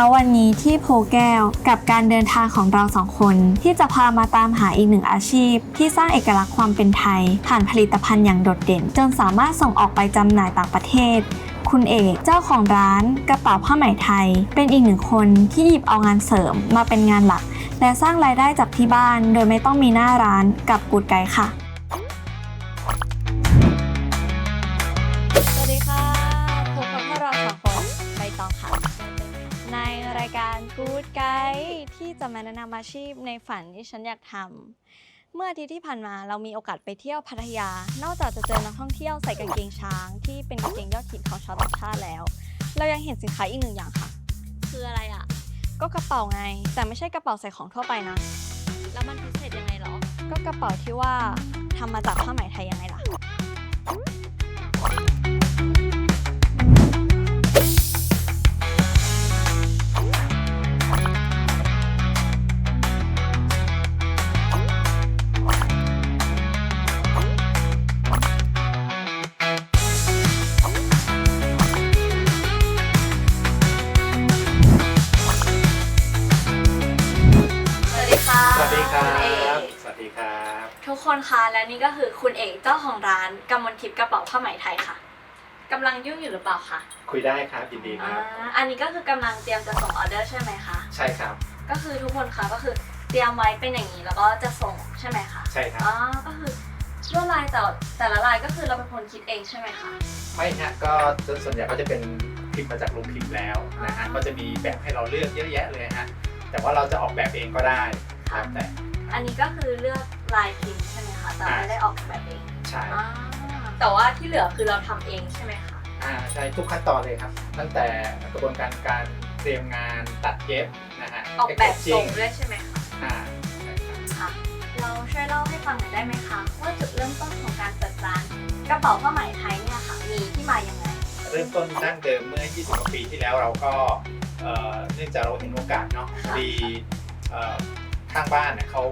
ช้าวันนี้ที่โพแก้วกับการเดินทางของเราสองคน ที่จะพามาตามหาอีกหนึ่งอาชีพ ที่สร้างเอกลักษณ์ความเป็นไทย ผ่านผลิตภัณฑ์อย่างโดดเด่น จนสามารถส่งออกไปจำหน่ายต่างประเทศคุณเอกเจ้าของร้านกระเป๋าผ้าไหมไทย เป็นอีกหนึ่งคนที่หยิบเอางานเสริมมาเป็นงานหลัก และสร้างรายได้จากที่บ้าน โดยไม่ต้องมีหน้าร้านกับกูดไกค่ะ การ Good Guide ที่จะมาแนะนำอาชีพในฝันที่ฉันอยากทำ เมื่ออาทิตย์ที่ผ่านมาเรามีโอกาสไปเที่ยวพัทยา นอกจากจะเจอนักท่องเที่ยวใส่กางเกงช้าง ที่เป็นกางเกงยอดฮิตของชาวต่างชาติแล้ว เรายังเห็นสินค้าอีกหนึ่งอย่างค่ะ คืออะไรอะ ก็กระเป๋าไง แต่ไม่ใช่กระเป๋าใส่ของทั่วไปนะ แล้วมันพิเศษยังไงหรอ ก็กระเป๋าที่ว่าทำมาจากผ้าไหมไทยยังไงล่ะ คือคุณเอกเจ้าของร้านกำมลทิพย์กระเป๋าผ้าไหมไทยค่ะกำลังยุ่งอยู่หรือเปล่าคะคุยได้ครับยินดีคอ่ารับอันนี้ก็คือกำลังเตรียมจะส่งออเดอร์ใช่ไหมคะ ใช่ครับ ก็คือทุกคนคะก็คือเตรียมไว้เป็นอย่างนี้แล้วก็จะส่งใช่ไหมคะใช่ครับ อ๋อก็คือลวดลายแต่แต่ละลายก็คือเราเป็นคนคิดเองใช่ไหมคะ ไม่ฮะก็ส่วนใหญ่ก็จะเป็นพิมพ์มาจากโรงพิมพ์แล้วนะฮะอ่าก็จะมีแบบให้เราเลือกเยอะแยะเลยฮะ แต่ว่าเราจะออกแบบเองก็ได้ครับแต่อันนี้ก็คือเลือก ลายพิมพ์ใช่ไหมคะแต่ไม่ได้ออกแบบเองใช่อ่าแต่ว่าที่เหลือคือเราทำเองใช่ไหมคะ อ่าใช่ทุกขั้นตอนเลยครับ ตั้งแต่กระบวนการการเตรียมงานตัดเย็บนะฮะ ออกแบบส่ง packaging ด้วยใช่ไหมคะ อ่าใช่ครับ ค่ะเราช่วยเล่าให้ฟังหน่อยได้ไหมคะ ว่าจุดเริ่มต้นของการเปิดร้าน กระเป๋าผ้าไหมไทยเนี่ยค่ะ มีที่มายังไงเริ่มต้นดั้งเดิมเมื่อ 20กว่าปีที่แล้วเราก็เอ่อเนื่องจากเราเห็นโอกาสเนาะพอดีเอ่อข้างบ้านเนี่ยเขา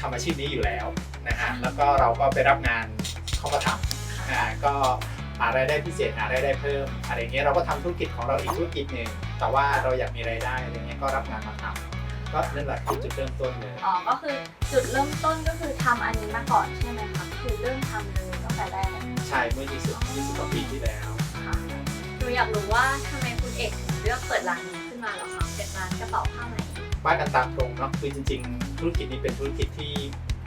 ทำอาชีพนี้อยู่แล้วนะฮะแล้วก็เราก็ไปรับงานเขาก็ทำอ่าก็หารายได้พิเศษหารายได้เพิ่มอะไรเงี้ยเราก็ทำธุรกิจของเราอีกธุรกิจหนึ่งแต่ว่าเราอยากมีรายได้อะไรเงี้ยก็รับงานมาทำก็นั่นแหละคือจุดเริ่มต้นเลยอ๋อก็คือจุดเริ่มต้นก็คือทำอันนี้มาก่อนใช่ไหมคะคือเริ่มทำเลยตั้งแต่แรกใช่เมื่อ 20 20กว่าปีที่แล้วค่ะหนูอยากรู้ว่าทำไมคุณเอกถึงเลือกเปิดร้านนี้ขึ้นมาเหรอคะเป็นร้านกระเป๋าผ้าไหม ว่ากันตามตรงเนาะคือจริง ๆ ธุรกิจนี้เป็นธุรกิจที่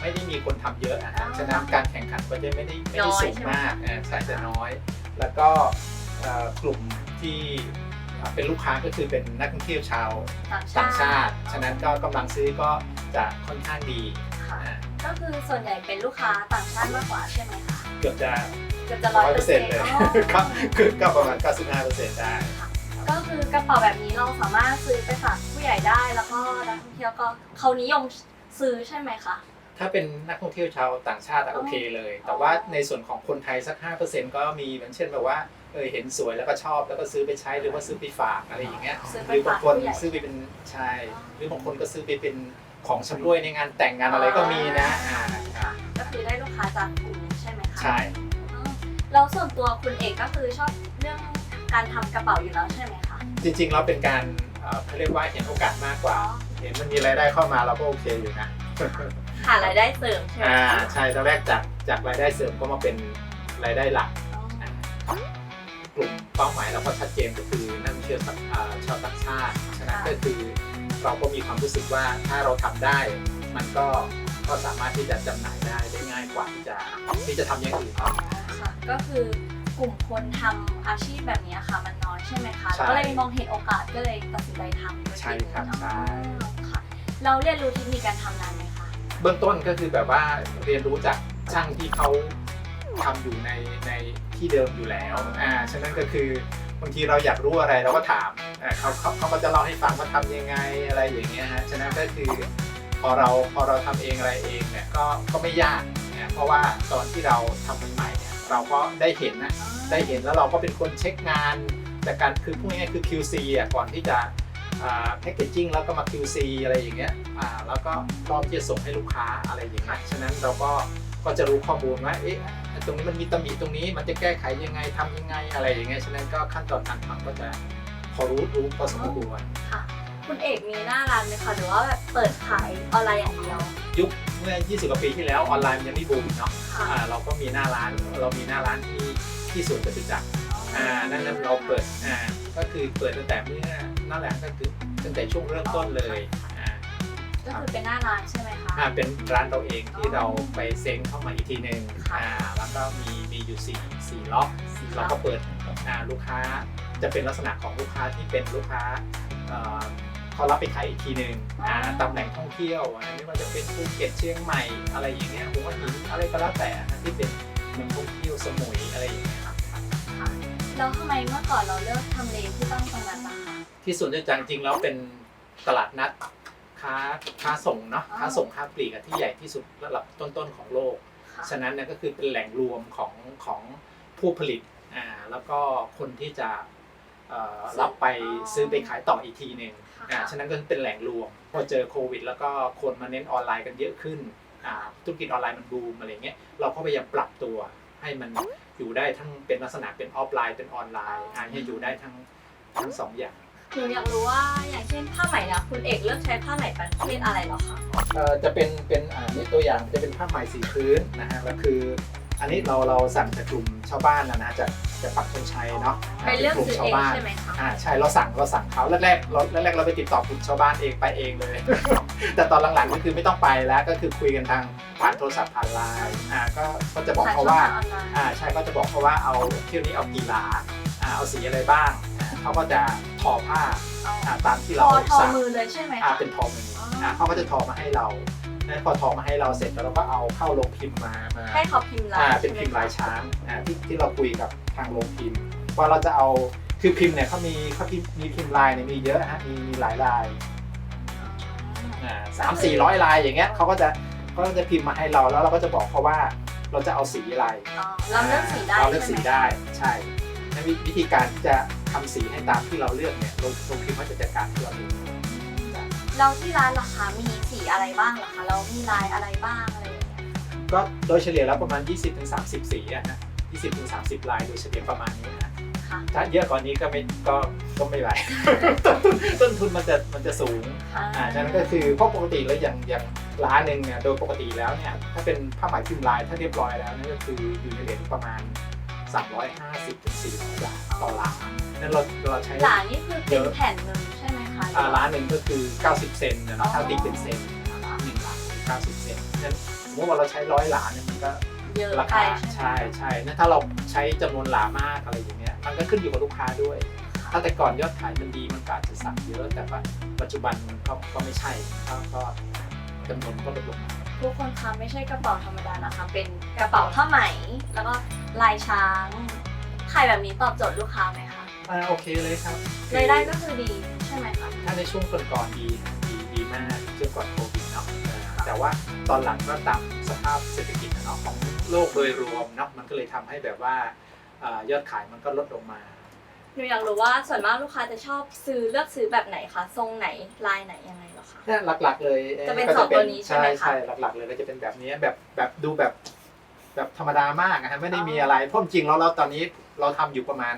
ไม่ได้มีคนทำเยอะนะฮะอ๋อฉะนั้นการแข่งขันก็จะไม่ได้ไม่น้ได้อยสูงใช่ไหมมากอ่าใช่จะน้อย แล้วก็เอ่อกลุ่มที่อ่าเป็นลูกค้าก็คือเป็นนักท่องเที่ยวชาวต่างต่างชาชาติติ ฉะนั้นก็กำลังซื้อก็จะค่อนข้างดีค่ะอ่าก็คือส่วนใหญ่เป็นลูกค้าต่างชาติมากกว่าใช่ไหมคะเกือบจะเกือบจะร้ร้ออยยเปเปออร์ร์เซ็เซ็นนต์ต์เลยอ๋อก็คือก็ประมาณ95เปอร์เซ็นต์ได้ ก็คือกระเป๋าแบบนี้เราสามารถซื้อไปฝาก ผู้ใหญ่ได้แล้วก็นักท่องเที่ยวก็เขานิยมซื้อใช่ไหมคะ ถ้าเป็นนักท่องเที่ยวชาวต่างชาติอะอ๋อโอเคเลย แต่ว่าในส่วนของคนไทยสัก 5%ก็มีเหมือนเช่นแบบว่าเออเห็นสวยแล้วก็ชอบแล้วก็ซื้อไปใช้หรือว่าซื้อไปฝากอะไรอย่างเงี้ยซื้อหไปรือบาฝางกคนผู้ใหญ่ ซื้อไปเป็นใช่อ๋อหรือบางคนก็ซื้อไปเป็นของชำร่วยในงานแต่งงานอะไรก็มีนะอ่าค่ะก็คือได้ลูกค้าจากกลุ่มนี้ใช่ไหมคะใช่อ๋อแล้วส่วนตัวคุณเอกก็คือชอบเรื่องการทำกระเป๋าอยู่แล้วใช่ไหมคะ จริงๆเราเป็นการ เอ่อเขาเรียกว่าเห็นโอกาสมากกว่า เห็นมันมีรายได้เข้ามาเราก็โอเคอยู่นะหารายได้เสริมใช่ไหมอ่าคะใช่ตอนแรกจากจากรายได้เสริมก็มาเป็นรายได้หลักอ๋อกลุ่มเป้าหมายเราก็ชัดเจนก็คือนักท่องเที่ยวต่างอ่าชาวต่างชาติฉะนั้นก็คือเราก็มีความรู้สึกว่าถ้าเราทำได้ มันก็ก็สามารถที่จะจำหน่ายได้ได้ง่ายกว่าที่จะที่จะทำอย่างอื่นเนาะค่ะก็คือ กลุ่มคนทำอาชีพแบบนี้ค่ะ มันน้อยใช่ไหมคะใช่ก็เลยมองเห็นโอกาสก็เลยตัดสินใจทำด้วยใช่ครับอ๋อใช่ ค่ะ เราเรียนรู้เทคนิคการทำนานไหมคะ เบื้องต้นก็คือแบบว่าเรียนรู้จากช่างที่เขาทำอยู่ในในที่เดิมอยู่แล้วอ่าฉะนั้นก็คือบางทีเราอยากรู้อะไรเราก็ถามอ่าเขาเขาเขาก็จะเล่าให้ฟังว่าทำยังไงอะไรอย่างเงี้ยฮะฉะนั้นก็คือพอเราพอเราทำเองอะไรเองเนี่ยก็ก็ไม่ยากนะเพราะว่าตอนที่เราทำใหม่ๆเนี่ย เราก็ได้เห็นนะได้เห็นแล้วเราก็เป็นคนเช็คงานแต่การคือพูดง่ายๆคือ QC อะก่อนที่จะแพคเกจจิ้งแล้วก็มา QC อะไรอย่างเงี้ยแล้วก็พร้อมที่จะส่งให้ลูกค้าอะไรอย่างเงี้ยฉะนั้นเราก็ก็จะรู้ข้อมูลว่าเอ๊ะตรงนี้มันมีตำหนิตรงนี้มันจะแก้ไขยังไงทำยังไงอะไรอย่างเงี้ยฉะนั้นก็ขั้นตอนการทำก็จะพอรู้รู้พอสมควร ค่ะคุณเอกมีหน้าร้านไหมคะหรือว่าแบบเปิดขายออนไลน์อย่างเดียว ยุคเมื่อ 20 กว่าปีที่แล้วออนไลน์มันยังไม่บูมเนาะค่ะ อ่าเราก็มีหน้าร้านเรามีหน้าร้านที่ที่สวนจตุจักรอ่านั่นนั้นเราเปิดอ่าก็คือเปิดตั้งแต่เมื่อนั่นแหละก็คือตั้งแต่ช่วงเริ่มต้นเลยอ่า ก็คือเป็นหน้าร้านใช่ไหมคะ อ่าเป็นร้านเราเองที่เราไปเซ็งเข้ามาอีกทีหนึ่งค่ะ อ่าแล้วก็มีมีอยู่สี่สี่ล็อกเราก็เปิดอ่าลูกค้าจะเป็นลักษณะของลูกค้าที่เป็นลูกค้าเอ่อ เขารับไปขายอีกทีหนึ่งอ่าตำแหน่งท่องเที่ยวอ่าไม่ว่าจะเป็นภูเก็ตเชียงใหม่อะไรอย่างเงี้ยหัวหินอะไรก็แล้วแต่นะที่เป็นเมืองท่องเที่ยวสมุยอะไรอย่างเงี้ยครับค่ะแล้วทำไมเมื่อก่อนเราเลือกทำเลที่ตั้งตรงนั้นนะคะที่สวนจตุจักรจริงๆแล้วเป็นตลาดนัดค้าค้าส่งเนาะอ๋อค้าส่งค้าปลีกอะที่ใหญ่ที่สุดระดับต้นๆของโลกค่ะฉะนั้นเนี่ยก็คือเป็นแหล่งรวมของของผู้ผลิตอ่าแล้วก็คนที่จะเอ่อรับไปซื้อไปขายต่ออีกทีหนึ่ง อ่าฉะนั้นก็เป็นแหล่งรวม พอเจอโควิด แล้วก็คนมาเน้นออนไลน์กันเยอะขึ้นอ่าธุรกิจออนไลน์มันบูมอะไรเงี้ยเราก็พยายามปรับตัวให้มันอยู่ได้ทั้งเป็นลักษณะเป็นออฟไลน์เป็นออนไลน์อ่าให้อยู่ได้ทั้งทั้งสองอย่างหนูอยากรู้ว่าอย่างเช่นผ้าไหมนะคุณเอกเลือกใช้ผ้าไหมประเภทอะไรเหรอคะเอ่อจะเป็นเป็นอ่านี่ตัวอย่างจะเป็นผ้าไหมสีพื้นนะฮะแล้วคือ อันนี้เราเราสั่งจากกลุ่มชาวบ้านนะนะจากจากปักธงชัยเนาะเป็นเรื่องกลุ่มซื้อชาเอวงบ้านใช่ไหมคะอ่าใช่เราสั่งเราสั่งเขาแรกๆเราแรกๆเราไปติดต่อกลุ่มชาวบ้านเองไปเองเลย แต่ตอนหลังๆก็คือไม่ต้องไปแล้วก็คือคุยกันทางผ่านโทรศัพท์ผ่านไลน์อ่าก็ก็จะบอกเขาว่าขยช่องทงออนไลน์อ่าใช่ก็จะบอกเขาว่าเอาเที่ยวนี้เอากี่หลาอ่าเอาสีอะไรบ้างอ่าเขาก็จะทอผ้าอ่าตามที่ทเราอทอสั่งมือเลยใช่ไหมอ่าคะเป็นทอมืออ๋ออ่อ่าเขาก็จะทอมาให้เรา แล้วพอทอมาให้เราเสร็จแล้วเราก็เอาเข้าโรงพิมพ์มามาให้เขาพิมพ์ลายอ่าเป็นใช่พิมพ์ไหลายช้างอ่าที่ที่เราคุยกับทางโรงพิมพ์ว่าเราจะเอาคือพิมพ์เนี่ยเขามีเขาพิมพ์มีพิมพ์ลายเนี่ยมีเยอะฮะมีมีหลายลายอ่าสามสี่ร้อยลายอย่างเงี้ยเขาก็จะเขาก็จะพิมพ์มาให้เราแล้วเราก็จะบอกเขาว่าเราจะเอาสีอะไรอ๋อเราเลือกสีได้เราเลือกสีใช่ไหมได้ใช่แล้ววิวิธีการที่จะทำสีให้ตามที่เราเลือกเนี่ยโรงโรงพิมพ์เขาจะจัดการให้เราเอง เราที่ร้านราคามีสีอะไรบ้างเหรอคะเรามีลายอะไรบ้างอะไรอย่างเงี้ยก็โดยเฉลี่ยแล้วประมาณ 20-30 สีอะนะ20-30 ลายโดยเฉลี่ยประมาณนี้นะค่ะถ้าเยอะกว่านี้ก็ไม่ก็ก็ไม่ไหวต้นทุนต้นทุนมันจะมันจะสูงอ่าฉะนั้นก็คือเพราะปกติแล้วอย่างอย่างร้านหนึ่งเนี่ยโดยปกติแล้วเนี่ยถ้าเป็นผ้าไหมพิมพ์ลายถ้าเรียบร้อยแล้วนั่นก็คืออยู่ในเลทประมาณ 350ถึง400 บาทต่อร้านนั้นเราเราใช้หลานนี่คือเป็นแผ่นหนึ่งใช่ไหมคะ อ่าร้านหนึ่งก็คือ 90 เซนนะเนาะถ้าตีเป็นเซนร้านหนึ่งหลานคือ90 เซนนั้นสมมติว่าเราใช้ร้อยหลานเนี่ยมันก็เยอะราไปคาใช่ใช่ไหมใช่นั่นถ้าเราใช้จำนวนหลามากอะไรอย่างเงี้ยมันก็ขึ้นอยู่กับลูกค้าด้วย ถ้าแต่ก่อนยอดขายมันดีมันก็อาจจะสั่งเยอะ แต่ว่าปัจจุบันมันก็ก็ไม่ใช่ก็ก็จำนวนก็ลดลงมา ทุกคนคะไม่ใช่กระเป๋าธรรมดานะคะ เป็นกระเป๋าผ้าไหม แล้วก็ลายช้างขายแบบนี้ตอบโจทย์ลูกค้าไหมคะ อ่าโอเคเลยครับ รายได้ก็คือดี ใช่ไหมคะถ้าในช่วงก่อนๆดีนะดีดีมากช่วงก่อนโควิดเนาะเออแต่ว่าตอนหลังก็ตามสภาพเศรษฐกิจนะเนาะของโลกโดยรวมเนาะมันก็เลยทำให้แบบว่าอ่ายอดขายมันก็ลดลงมาหนูอยากรู้ว่าส่วนมากลูกค้าจะชอบซื้อเลือกซื้อแบบไหนคะทรงไหนลายไหนยังไงเหรอคะเนี่ยหลักๆ เลยอ่อจะเป็นก็สองตัวนี้ใช่ไหมคะใช่หลักๆ เลยก็จะเป็นแบบนี้แบบแบบดูแบบแบบธรรมดามากนะฮะไม่ได้มีอะไรเพราะจริงๆแล้วเราตอนนี้เราทำอยู่ประมาณ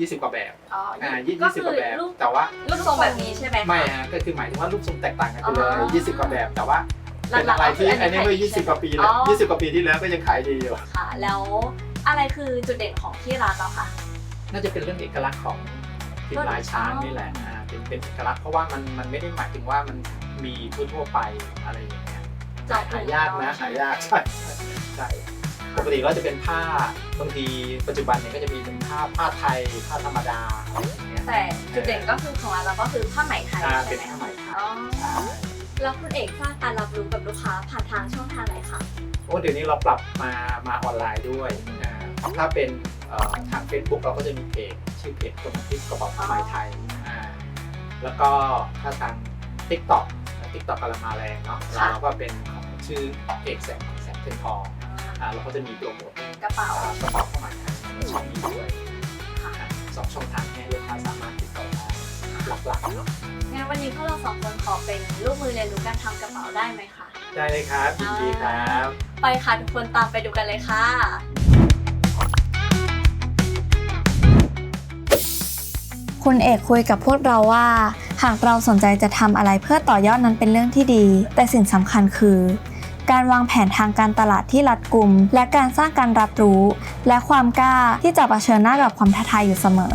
20กว่าแบบอ๋ออ่ายี่ก็สิบคืกว่าแบบ รูปแต่ว่ารูปทรงแบบนี้ใช่ไหมคะ ไม่ฮะก็คือหมายถึงว่ารูปทรงแตกต่างกันไปเลยอ๋อ20กว่าแบบ แต่ว่าหลักๆเป็นอะไรที่ก็คืออัอันนนี้นี้เมื่อขายดี20กว่าปีแล้วอ๋อ20กว่าปีที่แล้วก็ยังขายดีอยู่ ค่ะ แล้วอะไรคือจุดเด่นของที่ร้านเราคะน่าจะเป็นเรื่องเอกลักษณ์ของพิมพ์ลายช้างนี่แหละอ่าเป็นเป็นเอกลักษณ์เพราะว่ามันมันไม่ได้หมายถึงว่ามันมีทั่วๆไปอะไรอย่างเงี้ยจบหายากนะหายากใช่ใช่ ปกติก็จะเป็นผ้าบางทีปัจจุบันเนี่ยก็จะมีเป็นผ้าผ้าไทยผ้าธรรมดาอะไรอย่างเงี้ยแต่จุดเด่นก็คือของเราก็คือผ้าไหมไทยอ่าใช่เป็นไหมผ้าไหมไทยอ๋อใช่แล้วคุณเอกสร้างการรับรู้กับลูกค้าผ่านทางช่องทางไหนคะโอ้เดี๋ยวนี้เราปรับมามาออนไลน์ด้วยอ่าถ้าเป็นเอ่อทาง Facebook เราก็จะมีเพจชื่อเพจคนทิพย์กระเป๋าผ้าไหมไทยอ่าแล้วก็ถ้าทาง TikTok TikTok กำลังมาแรงเนาะเราก็เป็นของชื่อเอกแสงแสงเทียนทอง อ่าเราก็จะมีโปรโมทกระเป๋า อ่ากระเป๋าผ้าไหมไทยในช่องนี้ด้วยค่ะอ่าสองช่องทางนี้ลูกค้าสามารถติดต่อได้หลักๆเนาะงั้นวันนี้พวกเราสองคนขอเป็นลูกมือเรียนรู้การทำกระเป๋าได้ไหมคะ ได้เลยครับยินดีครับ ไปค่ะทุกคนตามไปดูกันเลยค่ะ คุณเอกคุยกับพวกเราว่า หากเราสนใจจะทำอะไรเพื่อต่อยอดนั้นเป็นเรื่องที่ดี แต่สิ่งสำคัญคือ การวางแผนทางการตลาดที่รัดกุม และการสร้างการรับรู้ และความกล้าที่จะเผชิญหน้ากับความท้าทายอยู่เสมอ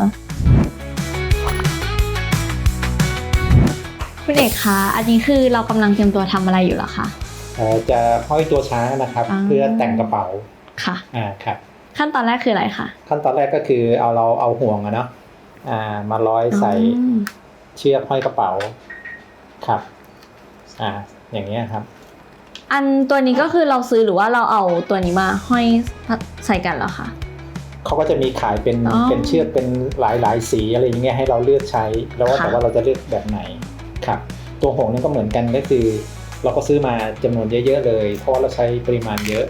คุณเอกคะ อันนี้คือเรากำลังเตรียมตัวทำอะไรอยู่เหรอคะเอ่อจะห้อยตัวช้างนะครับอ่าเพื่อแต่งกระเป๋า ค่ะ อ่า ครับ ขั้นตอนแรกคืออะไรคะ ขั้นตอนแรกก็คือเอาเราเอาห่วงอะเนาะ อ่า มาร้อยใส่อืมเชือกห้อยกระเป๋า ครับ อ่า อย่างเงี้ยครับ อันตัวนี้ก็คือเราซื้อหรือว่าเราเอาตัวนี้มาห้อยใส่กันเหรอคะ เขาก็จะมีขายเป็นอ๋อเป็นเชือกเป็นหลายหลายสีอะไรอย่างเงี้ยให้เราเลือกใช้ แล้วว่าค่ะแต่ว่าเราจะเลือกแบบไหนครับ ตัวห่วงนี่ก็เหมือนกันก็คือ เราก็ซื้อมาจำนวนเยอะๆเลย เพราะว่าเราใช้ปริมาณเยอะ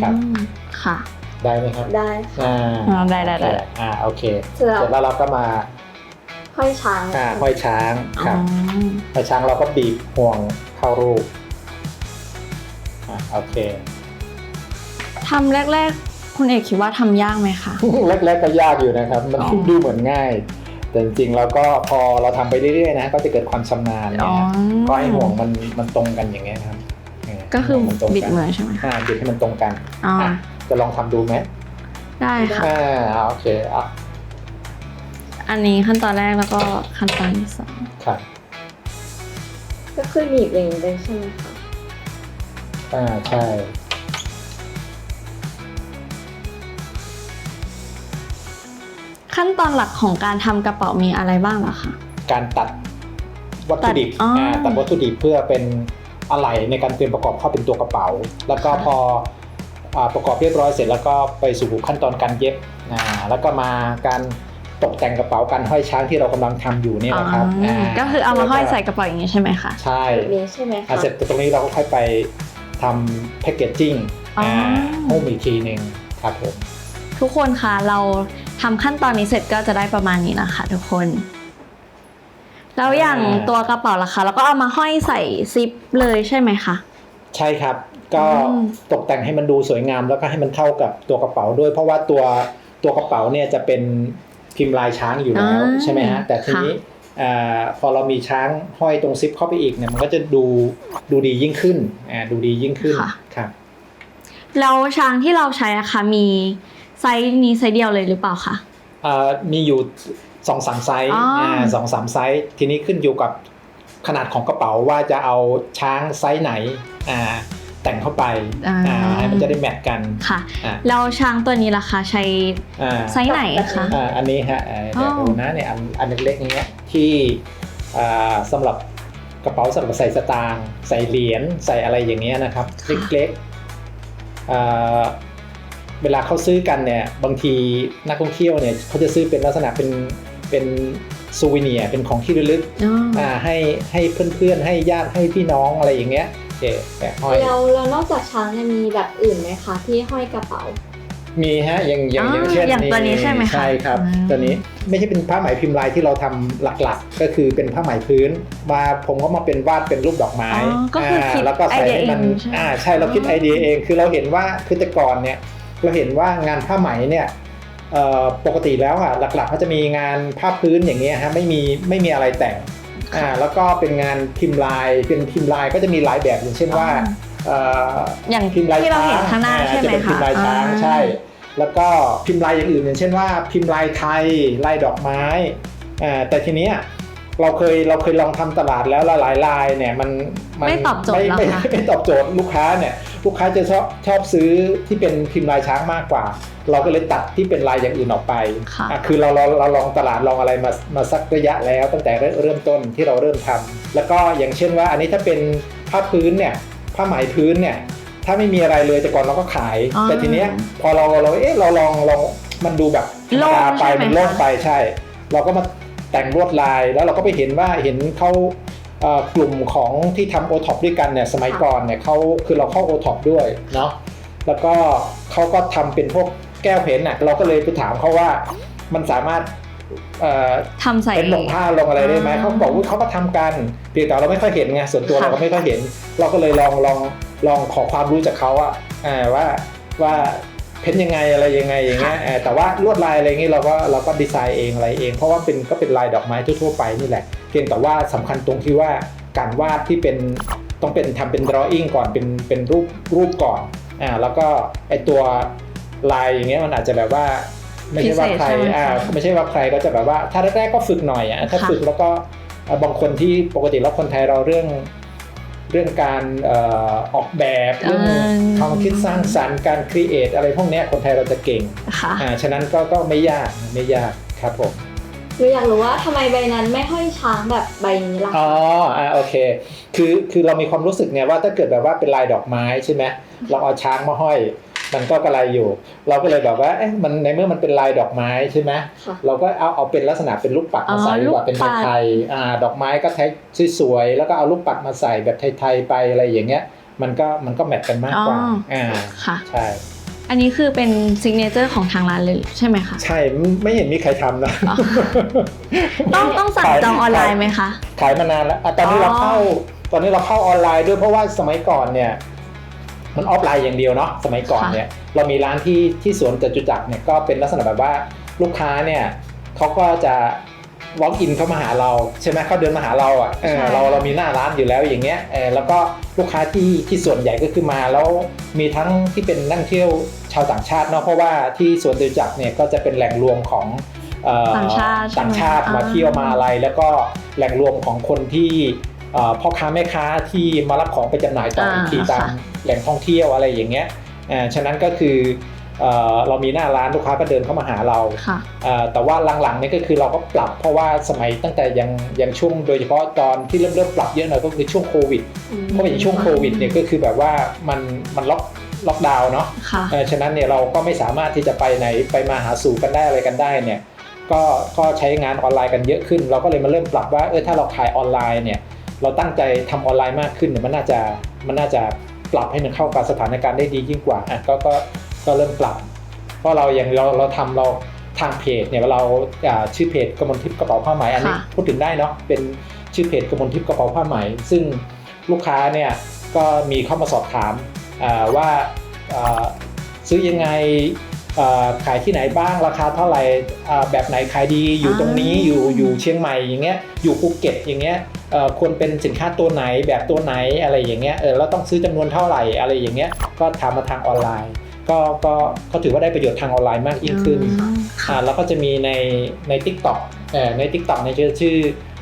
ครับอืมค่ะ ได้ไหมครับ ได้อ่าอ๋อได้ได้ได้อ่าโอเคเสร็จแล้วเสร็จแล้วเราก็มาห้อยช้างอ่าห้อยช้างคอ๋รับอห้อยช้างเราก็บีบห่วงเข้ารูป อ่าโอเค ทำแรก ๆ คุณเอกคิดว่าทำยากไหมคะ แรกๆก็ยากอยู่นะครับ มันอ๋อ ดูเหมือนง่าย แต่จริงๆเราก็พอเราทำไปเรื่อยๆนะ ก็จะเกิดความชำนาญเนี่ยครับก็ให้ห่วงมันมันตรงกันอย่างเงี้ยครับเนี่ยก็คือมันตรงบิดกันมือใช่ไหมคะอ่าบิดให้มันตรงกันอ๋ออะจะลองทำดูไหมได้ค่ะ อ่าโอเคอะอันนี้ขั้นตอนแรกแล้วก็ขั้นตอนที่สองครับก็คือหนีบอย่างนี้เลยใช่ไหมคะ อ่าใช่ขั้นตอนหลักของการทำกระเป๋ามีอะไรบ้างเหรอคะ การตัดวัตถุดิบตัดอ๋ออ่าตัดวัตถุดิบเพื่อเป็นอะไหล่ในการเตรียมประกอบเข้าเป็นตัวกระเป๋า แล้วก็ค่ะ พออ่าประกอบเรียบร้อยเสร็จแล้วก็ไปสู่ขั้นตอนการเย็บอ่าแล้วก็มาการตกแต่งกระเป๋าการห้อยช้างที่เรากำลังทำอยู่เนี่ยนะครับอ๋ออาก็คือเอามาห้อยใส่กระเป๋าอย่างนี้ใช่ไหมคะ ใช่ แบบนี้ใช่ไหมอะคะเสร็จตรงนี้เราก็ค่อยไป ทำแพคเกจจิ้งอ๋ออ่หุ้มอีกทีหนึ่งครับผมทุกคนคะเราทำขั้นตอนนี้เสร็จก็จะได้ประมาณนี้นะคะ ทุกคน แล้วอย่างอ่าตัวกระเป๋าล่ะคะแล้วก็เอามาห้อยใส่ซิปเลยใช่ไหมคะใช่ครับก็อืมตกแต่งให้มันดูสวยงาม แล้วก็ให้มันเข้ากับตัวกระเป๋าด้วย เพราะว่าตัวตัวกระเป๋าเนี่ยจะเป็นพิมพ์ลายช้างอยู่แล้วใช่ไหมฮะแต่ทีนี้ อ่าพอเรามีช้างห้อยตรงซิปเข้าไปอีกเนี่ยมันก็จะดูดูดียิ่งขึ้นอ่าดูดียิ่งขึ้นครับแล้วช้างที่เราใช้อะคะมีไซส์นี้ไซส์เดียวเลยหรือเปล่าคะอ่ามีอยู่สองสามไซส์อ๋ออ่าสองสามไซส์ทีนี้ขึ้นอยู่กับขนาดของกระเป๋าว่าจะเอาช้างไซส์ไหนอ่า แต่งเข้าไปอ่า อ่าให้มันจะได้แมทกันค่ะอ่าแล้วช้างตัวนี้ล่ะคะใช้อ่า ไซส์ไหนคะ อ่าอันนี้ฮะเอ่อเดี๋ยวอ๋อดูนะเนี่ยอันอันเล็กๆอย่างเงี้ยที่อ่าสำหรับกระเป๋าสำหรับใส่สตางค์ใส่เหรียญใส่อะไรอย่างเงี้ยนะครับเล็กๆอ่าเวลาเขาซื้อกันเนี่ยบางทีนักท่องเที่ยวเนี่ยเขาจะซื้อเป็นลักษณะเป็นเป็นซูวิเนียเป็นของที่ระลึกอ๋อออ่าให้ให้เพื่อนๆให้ญาติให้พี่น้องอะไรอย่างเงี้ยโอ เคแปะห้อย แล้วแล้วนอกจากช้างเนี่ยมีแบบอื่นไหมคะที่ห้อยกระเป๋า มีฮะอย่างอย่างอ๋ออย่างเช่นอย่างตัวนี้ใช่ไหมคะใช่ครับ อืม ตัวนี้ไม่ใช่เป็นผ้าไหมพิมพ์ลายที่เราทำหลักๆ ก็คือเป็นผ้าไหมพื้น มาผมก็มาเป็นวาดเป็นรูปดอกไม้อ๋อก็คือคิดแล้วก็ใส่ให้มันไอเดียเองใช่ไหม อ่าใช่เราคิดอ๋อไอเดียเอง คือเราเห็นว่าคือแต่ก่อนเนี่ยเราเห็นว่างานผ้าไหมเนี่ยเอ่อปกติแล้วอะหลักๆเขาจะมีงานผ้าพื้นอย่างเงี้ยฮะไม่มีไม่มีอะไรแต่ง อ่าแล้วก็เป็นงานพิมพ์ลายเป็นพิมพ์ลายก็จะมีหลายแบบอย่างเช่นว่าเอ่ออย่างพิมพ์ลายที่เราช้างเห็นข้างหน้าอ่ใช่ไหมจะเป็นพิมพ์คะลายช้างอ่ใช่ แล้วก็พิมพ์ลายอย่างอื่นอย่างเช่นว่า พิมพ์ลายไทยลายดอกไม้อ่าแต่ทีเนี้ย เราเคยเราเคยลองทำตลาดแล้วหลายๆลายเนี่ยมันนไม่ตอบโจทย์ไม่เราไม่ค่ะไม่ตอบโจทย์ลูกค้าเนี่ยลูกค้าจะชอบชอบซื้อที่เป็นพิมพ์ลายช้างมากกว่า เราก็เลยตัดที่เป็นลายอย่างอื่นออกไปค่ะอะคือเราเราเราลองตลาดลองอะไรมามาสักระยะแล้ว ตั้งแต่เริ่มต้นที่เราเริ่มทำแล้วก็อย่างเช่นว่าอันนี้ถ้าเป็นผ้าพื้นเนี่ยผ้าไหมพื้นเนี่ยถ้าไม่มีอะไรเลยแต่ก่อนเราก็ขายอ๋อแต่ทีเนี้ยพอเราเราเอ๊ะเราลองลองมันดูแบบธรรมดาไปโล่งใช่ไหมมันโล่งคะไปใช่ เราก็มา แต่งลวดลายแล้วเราก็ไปเห็นว่าเห็นเขาเอ่อกลุ่มของที่ทำโอท็อปด้วยกันเนี่ยสมัยก่อนเนี่ยเขาคือเราเข้าโอท็อปด้วยเนาะแล้วก็เขาก็ทำเป็นพวกแก้วเพนน่ะเราก็เลยไปถามเขาว่ามันสามารถเอ่อทำใส่เป็นลงผ้าลงอะไรได้ไหมอ่าเขาก็บอกว่าเขาก็ทำกันเพียงแต่เราไม่ค่อยเห็นไงส่วนตัวค่ะเราก็ไม่ค่อยเห็น เราก็เลยลองลองลองขอความรู้จากเขาอะอ่าว่าว่า เพ้นยังไงอะไรยังไงอย่างเงี้ยเออแต่ว่าลวดลายอะไรเงี้ยเราก็เราก็ดีไซน์เองอะไรเอง เพราะว่าเป็นก็เป็นลายดอกไม้ทั่วๆไปนี่แหละ เพียงแต่ว่าสำคัญตรงที่ว่าการวาดที่เป็นต้องเป็นทำเป็น drawing ก่อนเป็นเป็นรูปรูปก่อนอ่าแล้วก็ไอตัวลายอย่างเงี้ยมันอาจจะแบบว่าไม่ใช่ว่าใครพิเศษใช่ไหมคะอ่าไม่ใช่ว่าใครก็จะแบบว่าถ้าแรกๆก็ฝึกหน่อยอะถ้าค่ะฝึกแล้วก็อ่าบางคนที่ปกติแล้วคนไทยเราเรื่อง เรื่องการเอ่อออกแบบเรื่องความคิดสร้างสรรค์การครีเอทอะไรพวกเนี้ยคนไทยเราจะเก่งค่ะอ่าฉะนั้นก็ก็ไม่ยากไม่ยากครับผมหนูอยากรู้ว่าทำไมใบนั้นไม่ห้อยช้างแบบใบนี้ล่ะ อ๋อ อ่า โอเค คือ คือเรามีความรู้สึกไงว่าถ้าเกิดแบบว่าเป็นลายดอกไม้ใช่ไหม เราเอาช้างมาห้อย มันก็กระไรอยู่ เราก็เลยแบบว่าเอ๊ะมันในเมื่อมันเป็นลายดอกไม้ใช่ไหมค่ะเราก็เอาเอาเป็นลักษณะเป็นลูกปัดมาใส่อ๋อดีกว่าเป็นลูกปัดไทยๆอ่าดอกไม้ก็ใช้สวยๆแล้วก็เอาลูกปัดมาใส่แบบไทยๆไปอะไรอย่างเงี้ย มันก็มันก็แมทกันมากกว่าอ๋ออ่อ่าค่ะใช่อันนี้คือเป็นซิกเนเจอร์ของทางร้านเลยใช่ไหมคะ ใช่ไม่ไม่เห็นมีใครทำนะอ๋อต้องต้องสั่งขายจองออนไลน์ไหมคะ ขายมานานแล้วอะตอนนี้อ๋อเราเข้าตอนนี้เราเข้าออนไลน์ด้วยเพราะว่าสมัยก่อนเนี่ย มันออฟไลน์อย่างเดียวเนาะสมัยก่อนเนี่ยเรามีร้านที่ที่สวนจตุจักรเนี่ยก็เป็นลักษณะแบบว่าลูกค้าเนี่ยเขาก็จะ walk in เข้ามาหาเราใช่ไหมเขาเดินมาหาเราอะเออใช่เราเรามีหน้าร้านอยู่แล้วอย่างเงี้ยเออแล้วก็ลูกค้าที่ที่ส่วนใหญ่ก็คือมาแล้วมีทั้งที่เป็นนักเที่ยวชาวต่างชาติเนาะเพราะว่าที่สวนจตุจักรเนี่ยก็จะเป็นแหล่งรวมของเอ่อต่างชาติใช่ไหมต่างชาติมาอ่าเที่ยวมาอะไร แล้วก็แหล่งรวมของคนที่เอ่อ พ่อค้าแม่ค้าที่มารับของไปจำหน่ายต่ออีกทีตามแหล่งท่องเที่ยวอะไรอย่างเงี้ยอ่าฉะนั้นก็คือเอ่อเรามีหน้าร้านลูกค้าก็เดินเข้ามาหาเราค่ะเอ่อแต่ว่าหลังๆเนี่ยก็คือเราก็ปรับเพราะว่าสมัยตั้งแต่ยังยังช่วงโดยเฉพาะตอนที่เริ่มเริ่มปรับเยอะหน่อยก็คือช่วงโควิด เพราะอย่างช่วงโควิดเนี่ยก็คือแบบว่ามันมันล็อกล็อกดาวน์เนาะค่ะเอ่อฉะนั้นเนี่ยเราก็ไม่สามารถที่จะไปไหนไปมาหาสู่กันได้อะไรกันได้เนี่ยก็ก็ใช้งานออนไลน์กันเยอะขึ้น เราก็เลยมาเริ่มปรับว่าเออถ้าเราขายออนไลน์เนี่ย เราตั้งใจทำออนไลน์มากขึ้นเนี่ยมันน่าจะมันน่าจะปรับให้มันเข้ากับสถานการณ์ได้ดียิ่งกว่าอะก็ก็ก็เริ่มปรับ เพราะเราอย่างเราเราทำเราทางเพจเนี่ยเราอ่าชื่อเพจกมลทิพย์กระเป๋าผ้าไหมอันนี้ค่ะพูดถึงได้เนาะเป็นชื่อเพจกมลทิพย์กระเป๋าผ้าไหมซึ่งลูกค้าเนี่ยก็มีเข้ามาสอบถามอ่าว่าอ่าซื้อยังไงอ่า ขายที่ไหนบ้างราคาเท่าไหร่อ่าแบบไหนขายดีอยู่ตรงนี้อ่าอยู่อยู่เชียงใหม่อย่างเงี้ยอยู่ภูเก็ตอย่างเงี้ยเอ่อควรเป็นสินค้าตัวไหนแบบตัวไหนอะไรอย่างเงี้ยเออแล้วต้องซื้อจำนวนเท่าไหร่อะไรอย่างเงี้ยก็ทำมาทางออนไลน์ ก็ก็ก็ถือว่าได้ประโยชน์ทางออนไลน์มากยิ่งขึ้นอืมอ่าแล้วก็จะมีในใน Tik t o อกเอ่อใน Tik t o อกในชื่อชื่อ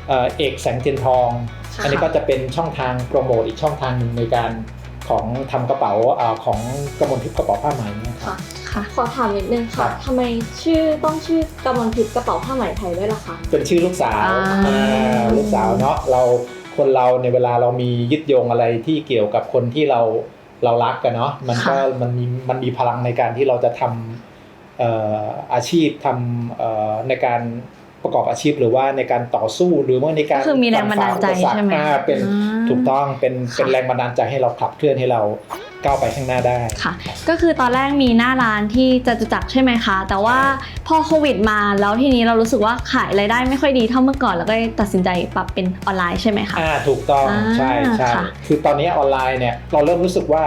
เอ่อเอกแสงเทียนทองค่ะอันนี้ก็จะเป็นช่องทางโปรโมทอีกช่องทางหนึ่งในการของทำกระเป๋าอ่าของกระมวลทิพย์กระเป๋าผ้าไหมนะครับ ค่ะค่ะ ขอถามนิดนึงครัค่ะบ ทำไมชื่อต้องชื่อกำมลทิพย์กระเป๋าผ้าไหมไทยด้วยล่ะคะ เป็นชื่อลูกสาวอ่า อ่าลูกสาวเนาะเราคนเราในยเวลาเรามียึดโยงอะไรที่เกี่ยวกับคนที่เราเรารักกันเนาะมันก็มันมีมันมีพลังในการที่เราจะทำเอ่ออาชีพทำเอ่อในการประกอบอาชีพหรือว่าในการต่อสู้หรือว่าในการก็คือมีแรงบันดาลใจฝ่ฝ่อุปสรรคใช่ไหมอ่าเป็น อ่า ถูกต้องเป็นค่ะ เป็นแรงบันดาลใจให้เราขับเคลื่อนให้เรา ก้าวไปข้างหน้าได้ ค่ะ ก็คือตอนแรกมีหน้าร้านที่จตุจักรใช่ไหมคะ แต่ว่าพอโควิดมาแล้วทีนี้เรารู้สึกว่าขายรายได้ไม่ค่อยดีเท่าเมื่อก่อน แล้วก็เลยตัดสินใจปรับเป็นออนไลน์ใช่ไหมคะ อ่าถูกต้องอ่าใช่ใช่ค่ะ คือตอนนี้ออนไลน์เนี่ยเราเริ่มรู้สึกว่า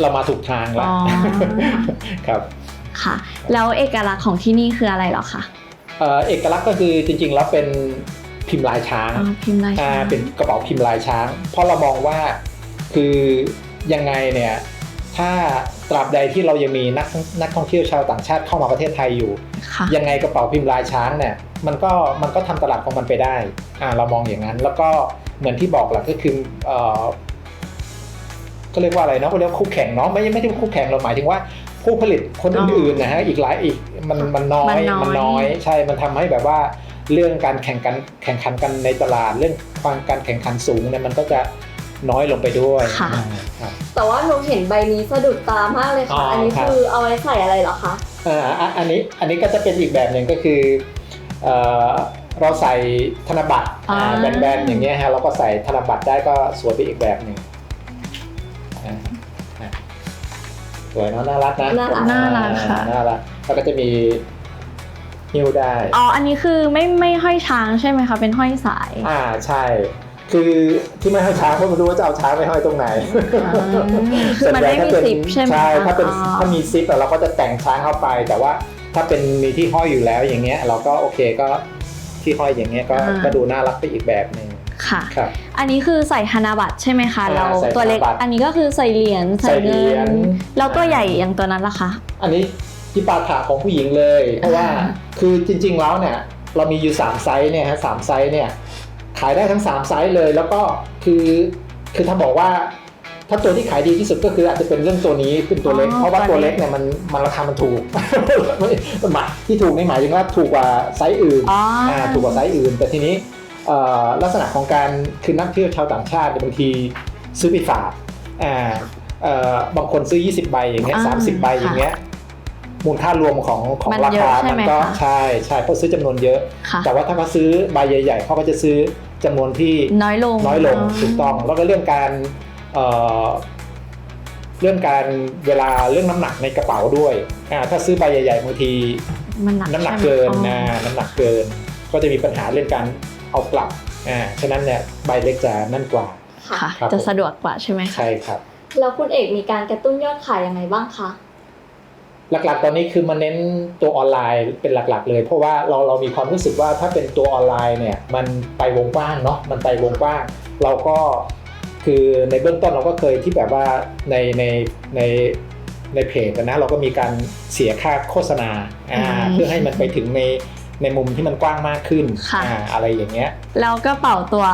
เรามาถูกทางแล้วอ๋อครับ ค่ะ แล้วเอกลักษณ์ของที่นี่คืออะไรเหรอคะเอ่อเอกลักษณ์ก็คือจริงๆแล้วเป็นพิมพ์ลายช้างอ๋อพิมพ์ลายอ่าช้างเป็นกระเป๋าพิมพ์ลายช้าง เพราะเรามองว่าคือ ยังไงเนี่ยถ้าตราบใดที่เรายังมีนักนักท่องเที่ยวชาวต่างชาติเข้ามาประเทศไทยอยู่ค่ะยังไงกระเป๋าพิมพ์ลายช้างเนี่ยมันก็มันก็ทำตลาดของมันไปได้อ่าเรามองอย่างนั้น แล้วก็เหมือนที่บอกแหละก็คือเอ่อก็เรียกว่าอะไรเนาะก็เรียกว่าคู่แข่งเนาะไม่ไม่ใช่คู่แข่งเราหมายถึงว่าผู้ผลิตคนอื่นๆนะฮะอีกหลายอีกมันมันน้อยมันน้อย ใช่มันทำให้แบบว่าเรื่องการแข่งกันแข่งขันกันในตลาดเรื่องความการแข่งขันสูงเนี่ยมันก็จะ น้อยลงไปด้วยค่ะอ่าครับ แต่ว่าหนูเห็นใบนี้สะดุดตามากเลยอ๋ค่ะ ออัอันนี้ครับ คือเอาไว้ใส่อะไรเหรอคะอ่าอะอันนี้อันนี้ก็จะเป็นอีกแบบหนึ่งก็คือเอ่อเราใส่ธนบัตรอ่า อ่าแบนๆอย่างเงี้ยฮะเราก็ใส่ธนบัตรได้ก็สวยไปอีกแบบหนึ่งอ่าอะสวยเนอะน่ารักนะน่ารัก น่ารักค่ะน่ารักแล้วก็จะมีหิ้วได้อ๋อ อันนี้คือไม่ไม่ห้อยช้างใช่ไหมคะ เป็นห้อยสาย อ่าใช่ คือที่ไม่ให้ช้างเพราะไม่รู้ว่าจะเอาช้างไปห้อยตรงไหนอ่าคือมันไม่มีส่วนใหญ่ถ้าเป็นซิปใช่ไหมใช่คะถ้าเป็นอ๋อถ้ามีซิปอะเราก็จะแต่งช้างเข้าไป แต่ว่าถ้าเป็นมีที่ห้อยอยู่แล้วอย่างเงี้ย เราก็โอเคก็ที่ห้อยอย่างเงี้ยก็อ่าก็ดูน่ารักไปอีกแบบหนึ่งค่ะครับอันนี้คือใส่ธนบัตรใช่ไหมคะอ่าเราใส่ตัวเล็กธนบัตรอันนี้ก็คือใส่เหรียญใส่ใส่เหรีเงิยญนแล้วตัวอ่าใหญ่อย่างตัวนั้นล่ะคะ อันนี้ที่ปาถะของผู้หญิงเลย เพราะว่าอ่าคือจริง ๆ แล้วเนี่ยเรามีอยู่3ไซส์เนี่ยฮะสามไซส์เนี่ย ขายได้ทั้ง 3 ไซส์เลย แล้วก็คือคือถ้าบอกว่า ถ้าตัวที่ขายดีที่สุดก็คืออาจจะเป็นเรื่องตัวนี้เป็นตัวเล็กเพราะว่าตัวเล็กเนี่ยมันมันราคามันถูก มันหมายที่ถูกนี่หมายถึงว่าถูกกว่าไซส์อื่นอ๋อออ่าถูกกว่าไซส์อื่น แต่ทีนี้เอ่อลักษณะของการคือนักเที่ยวชาวต่างชาติเนี่ยบางทีซื้อไปฝากอ่าเอ่อบางคนซื้อ 20 ใบอย่างเงี้ยอ่า30ใบอย่างเงี้ยมูลค่ารวมของของมันราเยอะคา ใช่มันไหมก็คะ ใช่ใช่เพราะซื้อจำนวนเยอะ ค่ะแต่ว่าถ้าเขาซื้อใบใหญ่ ๆเขาก็จะซื้อ จำนวนที่น้อยลงน้อยลงถูกต้อง แล้วก็เรื่องการเอ่อเรื่องการเวลาเรื่องน้ำหนักในกระเป๋าด้วยอ่าถ้าซื้อใบใหญ่ๆบางทีมันหนักน้ำหนักใช่ไมเกินอ๋อนะน้ำหนักเกิน ก็จะมีปัญหาเรื่องการเอากลับอ่าฉะนั้นเนี่ยใบเล็กจะนั่นกว่าค่ะครับจะสะดวกกว่าใช่ไหมคะใช่ครับแล้วคุณเอกมีการกระตุ้นยอดขายยังไงบ้างคะ หลักๆ ตอนนี้คือมาเน้นตัวออนไลน์เป็นหลักๆ เลย เพราะว่าเราเรามีความรู้สึกว่าถ้าเป็นตัวออนไลน์เนี่ยมันไปวงกว้างเนาะมันไปวงกว้าง เราก็คือในเบื้องต้นเราก็เคยที่แบบว่าในในในในเพจนะเราก็มีการเสียค่าโฆษณาอ่าอืมเพื่อให้มันไปถึงในในมุมที่มันกว้างมากขึ้นค่ะอ่าอะไรอย่างเงี้ยแล้วกระเป๋าตัว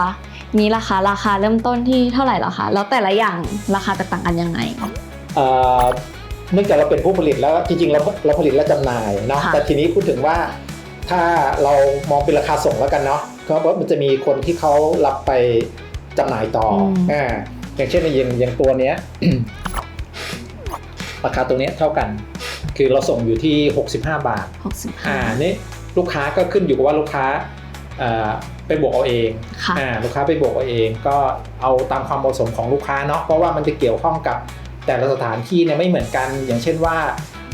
นี้ราคาราคาเริ่มต้นที่เท่าไหร่เหรอคะแล้วแต่ละอย่างราคาแตกต่างกันยังไงเอ่อ เนื่องจากเราเป็นผู้ผลิตแล้วจริงๆเราเราผลิตและจำหน่ายเนาะค่ะ แต่ทีนี้พูดถึงว่า ถ้าเรามองเป็นราคาส่งแล้วกันเนาะก็ว่ามันจะมีคนที่เขารับไปจำหน่ายต่ออม อ่าอย่างเช่นอย่างอย่างตัวเนี้ย ราคาตัวเนี้ยเท่ากัน คือเราส่งอยู่ที่ 65 บาท หกสิบอ่าห้านี่ลูกค้าก็ขึ้นอยู่กับว่าลูกค้าเอ่อไปบวกเอาเอง ค่ะ อ่าลูกค้าไปบวกเอาเองก็เอาตามความเหมาะสมของลูกค้าเนาะเพราะว่ามันจะเกี่ยวข้องกับ แต่ละสถานที่เนี่ยไม่เหมือนกัน อย่างเช่นว่า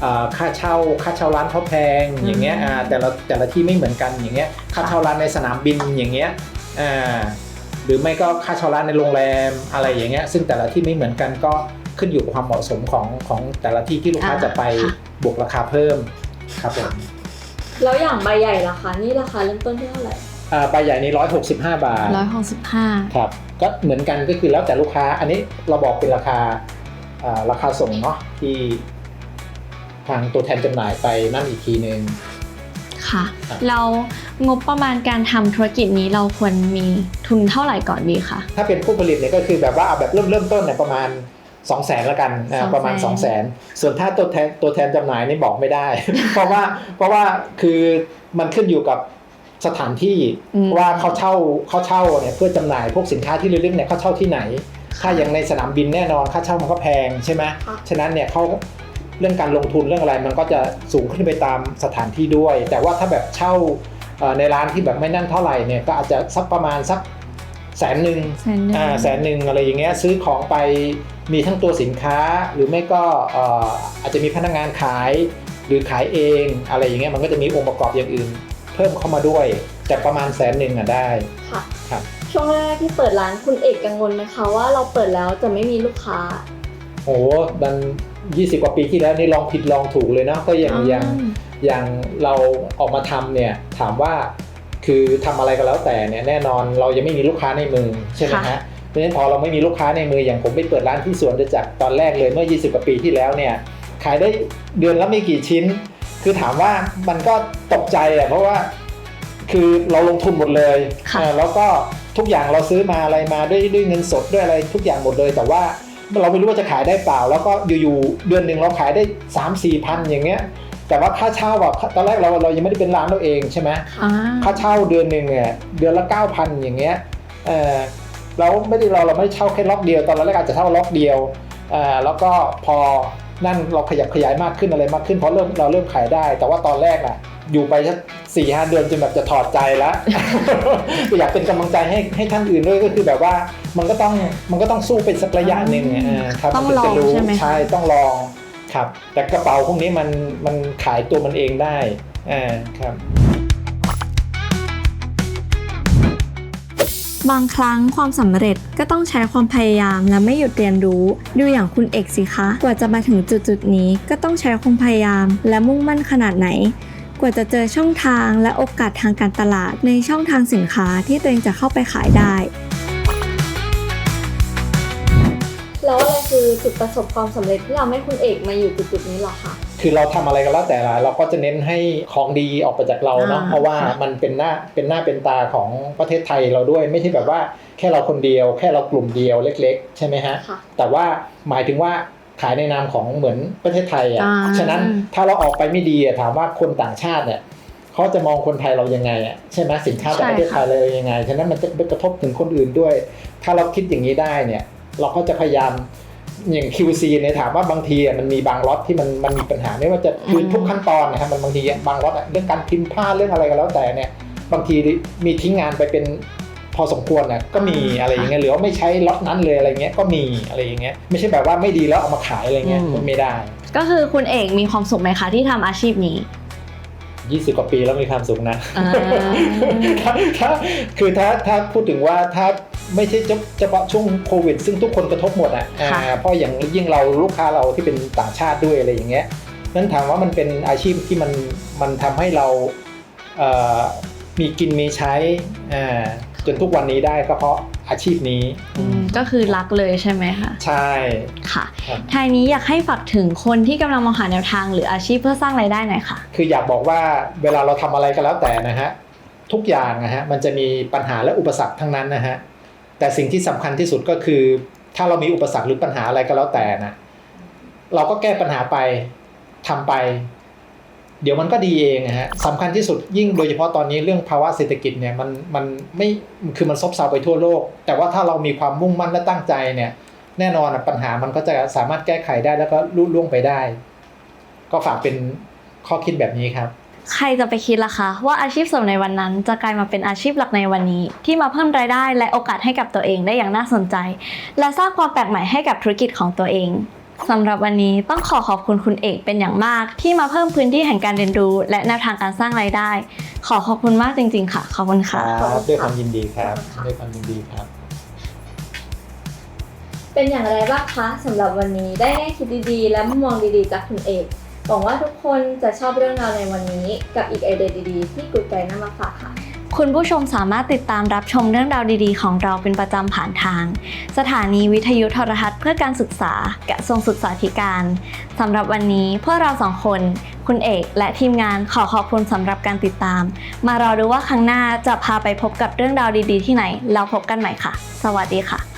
เอ่อค่าเช่าค่าเช่าร้านเขาแพงอย่างเงี้ยอ่าแต่ละแต่ละที่ไม่เหมือนกันอย่างเงี้ยค่าเช่าร้านในสนามบินอย่างเงี้ยอ่าหรือไม่ก็ค่าเช่าร้านในโรงแรมอะไรอย่างเงี้ยซึ่งแต่ละที่ไม่เหมือนกันก็ขึ้นอยู่กับความเหมาะสมของของแต่ละที่ที่ลูกค้าอ่าจะไปค่ะบวกราคาเพิ่มครับผมแล้วอย่างใบใหญ่ราคานี่ราคาเริ่มต้นที่เท่าไหร่อ่าใบใหญ่นี้165บาทร้อยหกสิบห้าครับก็เหมือนกันก็คือแล้วแต่ลูกค้าอันนี้เราบอกเป็นราคาอ่า ราคาส่งเนาะที่ทางตัวแทนจำหน่ายไปนั่นอีกทีนึงค่ะครับเรางบประมาณการทำธุรกิจนี้เราควรมีทุนเท่าไหร่ก่อนดีคะถ้าเป็นผู้ผลิตเนี่ยก็คือแบบว่าเอาแบบเริ่มเริ่มต้นเนี่ยประมาณ2 0 0แสนละกันอ่า200,000ประมาณ2 0 0แสนส่วนถ้าตัวแทนตัวแทนจำหน่ายนี่บอกไม่ได้ เพราะว่าเพราะว่าคือมันขึ้นอยู่กับสถานที่อืมว่าเขาเช่าเขาเช่าเนี่ยเพื่อจำหน่ายพวกสินค้าที่ระลึกเนี่ยเขาเช่าที่ไหน ถ้าอย่างในสนามบินแน่นอนค่าเช่ามันก็แพงใช่ไหมค่ะฉะนั้นเนี่ยเขาเรื่องการลงทุนเรื่องอะไรมันก็จะสูงขึ้นไปตามสถานที่ด้วย แต่ว่าถ้าแบบเช่าเอ่อในร้านที่แบบไม่นั่นเท่าไหร่เนี่ยก็อาจจะสักประมาณสักแสนหนึ่งแสนหนึ่งอ่าแสนหนึ่งอะไรอย่างเงี้ยซื้อของไปมีทั้งตัวสินค้าหรือไม่ก็เอ่ออาจจะมีพนักงานขายหรือขายเองอะไรอย่างเงี้ยมันก็จะมีองค์ประกอบอย่างอื่น เพิ่มเข้ามาด้วยแต่ประมาณแสนหนึ่งอะได้ค่ะครับ ช่วงแรกที่เปิดร้านคุณเอกกังวลไหมคะว่าเราเปิดแล้วจะไม่มีลูกค้าโอ้โหดัน20 กว่าปีที่แล้วนี่ลองผิดลองถูกเลยเนาะก็อย่างอย่างอย่างเราออกมาทำเนี่ยถามว่าคือทำอะไรก็แล้วแต่เนี่ยแน่นอนเรายังไม่มีลูกค้าในมือใช่ไหมค่ะฮะเพราะฉะนั้นพอเราไม่มีลูกค้าในมืออย่างผมไปเปิดร้านที่สวนจตุจากรจากตอนแรกเลยเมื่อ 20 กว่าปีที่แล้วเนี่ยขายได้เดือนละไม่กี่ชิ้น คือถามว่ามันก็ตกใจอะเพราะว่า คือเราลงทุนหมดเลยค่ะเออแล้วก็ทุกอย่างเราซื้อมาอะไรมาด้วยด้วยเงินสดด้วยอะไรทุกอย่างหมดเลย แต่ว่าเราไม่รู้ว่าจะขายได้เปล่า แล้วก็อยู่ๆเดือนหนึ่งเราขายได้ 3 4พันอย่างเงี้ยแต่ว่าค่าเช่าแบบตอนแรกเราเรายังไม่ได้เป็นร้านเราเองใช่ไหมอ่าค่าเช่าเดือนหนึ่งเนี่ยเดือนละ 9,000 อย่างเงี้ยเออเราไม่ได้เราเราไม่ได้เช่าแค่ล็อกเดียว ตอนแรกอาจจะเช่าล็อกเดียวเอ่าแล้วก็พอนั่นเราขยับขยายมากขึ้นอะไรมากขึ้นเพราะเริ่มเราเริ่มขายได้ แต่ว่าตอนแรกน่ะอยู่ไป สักสี่ห้าเดือนจนแบบจะถอดใจแล้ว อยากเป็นกำลังใจให้ให้ท่านอื่นด้วยก็คือแบบว่ามันก็ต้องมันก็ต้องสู้เป็นสักระยะหนึ่งเออครับต้องมันลถึองจะรู้ใช่ไหมคะใช่ต้องลองครับ แต่กระเป๋าพวกนี้มันมันขายตัวมันเองได้อ่าครับ บางครั้งความสำเร็จก็ต้องใช้ความพยายามและไม่หยุดเรียนรู้ ดูอย่างคุณเอกสิคะ กว่าจะมาถึงจุดๆนี้ก็ต้องใช้ความพยายามและมุ่งมั่นขนาดไหน กว่าจะเจอช่องทางและโอกาสทางการตลาดในช่องทางสินค้าที่ตัวเองจะเข้าไปขายได้ แล้วอะไรคือจุดประสบความสำเร็จที่ทำให้คุณเอกมาอยู่จุดๆนี้เหรอคะคือเราทำอะไรก็แล้วแต่ละเราก็จะเน้นให้ของดีออกไปจากเราเนาะอ่าเพราะว่ามันเป็นหน้าเป็นหน้าเป็นตาของประเทศไทยเราด้วยไม่ใช่แบบว่าแค่เราคนเดียว แค่เรากลุ่มเดียวเล็ก ๆ ใช่ไหมฮะค่ะแต่ว่าหมายถึงว่า ขายในนามของเหมือนประเทศไทยอะ อ่า ฉะนั้นถ้าเราออกไปไม่ดีอะถามว่าคนต่างชาติเนี่ยเขาจะมองคนไทยเรายังไงอะใช่ไหมสินค้าจากประเทศไทยเรายังไง ฉะนั้นมันจะไปกระทบถึงคนอื่นด้วย ถ้าเราคิดอย่างนี้ได้เนี่ย เราก็จะพยายามอย่าง QC เนี่ยถามว่าบางทีอะมันมีบางล็อตที่มันมันมีปัญหาไม่ว่าจะคือทุกขั้นตอนนะครับมันบางทีบางล็อตอะเรื่องการพิมพ์ผ้าเรื่องอะไรก็แล้วแต่เนี่ย บางทีมีทิ้งงานไปเป็น พอสมควรน่ะก็มีอะไรอย่างเงี้ยหรือว่าไม่ใช้ล็อตนั้นเลยอะไรเงี้ยก็มีอะไรอย่างเงี้ยไม่ใช่แบบว่าไม่ดีแล้วเอามาขายอะไรเงี้ยอืมมันไม่ได้ ก็คือคุณเอกมีความสุขไหมคะที่ทำอาชีพนี้20กว่าปีแล้วมีความสุขนะอ่าถ้าถ้าคือถ้าถ้าพูดถึงว่าถ้าไม่ใช่เฉพาะช่วงโควิด ซึ่งทุกคนกระทบหมดอะค่ะอ่าเพราะอย่างยิ่งเราลูกค้าเราที่เป็นต่างชาติด้วยอะไรอย่างเงี้ยนั้นถามว่ามันเป็นอาชีพที่มันมันทำให้เราเอ่อมีกินมีใช้อ่า จนทุกวันนี้ได้ก็เพราะอาชีพนี้อืมก็คือรักเลยใช่ไหมคะ ใช่ค่ะครับทายนี้อยากให้ฝากถึงคนที่กำลังมองหาแนวทางหรืออาชีพเพื่อสร้างรายได้หน่อยค่ะ คืออยากบอกว่าเวลาเราทำอะไรก็แล้วแต่นะฮะทุกอย่างนะฮะมันจะมีปัญหาและอุปสรรคทั้งนั้นนะฮะแต่สิ่งที่สำคัญที่สุดก็คือ ถ้าเรามีอุปสรรคหรือปัญหาอะไรก็แล้วแต่นะเราก็แก้ปัญหาไปทำไป เดี๋ยวมันก็ดีเองนะฮะสำคัญที่สุดยิ่งโดยเฉพาะตอนนี้เรื่องภาวะเศรษฐกิจเนี่ยมันมันไม่คือมันซบเซาไปทั่วโลก แต่ว่าถ้าเรามีความมุ่งมั่นและตั้งใจเนี่ยแน่นอนปัญหามันก็จะสามารถแก้ไขได้แล้วก็ลุล่วงไปได้ ก็ฝากเป็นข้อคิดแบบนี้ครับ ใครจะไปคิดล่ะคะ ว่าอาชีพเสริมในวันนั้นจะกลายมาเป็นอาชีพหลักในวันนี้ ที่มาเพิ่มรายได้และโอกาสให้กับตัวเองได้อย่างน่าสนใจ และสร้างความแปลกใหม่ให้กับธุรกิจของตัวเอง สำหรับวันนี้ต้องขอขอบคุณคุณเอกเป็นอย่างมาก ที่มาเพิ่มพื้นที่แห่งการเรียนรู้ และแนวทางการสร้างรายได้ ขอขอบคุณมากจริง ๆ ค่ะ ขอบคุณค่ะ ครับด้วยความยินดีครับด้วยความยินดีครับ เป็นอย่างไรบ้างคะสำหรับวันนี้ได้แง่คิดดีๆ และมุมมองดีๆ จากคุณเอกหวังว่าทุกคนจะชอบเรื่องราวในวันนี้ กับอีกไอเดียดีๆ ที่กุดไก่นำมาฝากค่ะ คุณผู้ชมสามารถติดตามรับชมเรื่องราวดีๆ ของเราเป็นประจำผ่านทาง สถานีวิทยุโทรทัศน์เพื่อการศึกษากระทรวงศึกษาธิการสำหรับวันนี้พวกเราสองคน คุณเอกและทีมงานขอขอบคุณสำหรับการติดตาม มารอดูว่าครั้งหน้าจะพาไปพบกับเรื่องราวดีๆ ที่ไหน เราพบกันใหม่ค่ะ สวัสดีค่ะ